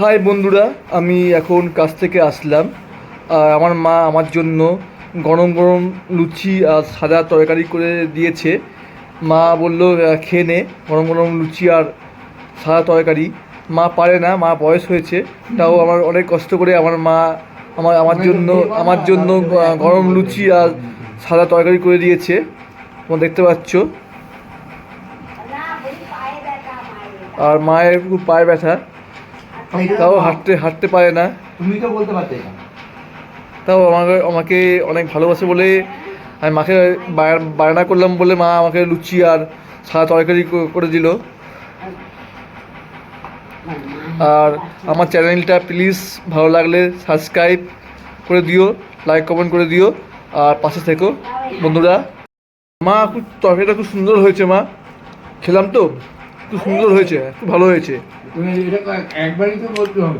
High বন্ধুরা আমি এখন কাজ থেকে আসলাম। আর আমার মা আমার জন্য গরম গরম লুচি আর সাদা তরকারি করে দিয়েছে। মা বলল খেয়ে নে গরম গরম লুচি আর সাদা তরকারি। মা পারে না মা বয়স হয়েছে তাও আমার অনেক কষ্ট করে আমার মা আমার আমার জন্য আমার জন্য গরম লুচি আর সাদা তরকারি করে দিয়েছে। তোমরা দেখতে পাচ্ছ। আর মায়ের খুব পায়ে ব্যথা। তাও হাঁটতে হাঁটতে পারে না। তুমি তো বলতে পারতে না। তাও আমাকে আমাকে অনেক ভালোবাসে বলে আমি মাকে বায়- বায়না করলাম বলে মা আমাকে লুচি আর সাদা তরকারি করে দিল। আর আমার চ্যানেলটা প্লিজ ভালো লাগলে সাবস্ক্রাইব করে দিও লাইক কমেন্ট করে দিও আর পাশে থেকো বন্ধুরা। মা খুব তরকারিটা খুব সুন্দর হয়েছে মা। খেলাম তো? সুন্দর হয়েছে খুব ভালো হয়েছে। তুমি এটা একবারই তো বলতে হবে।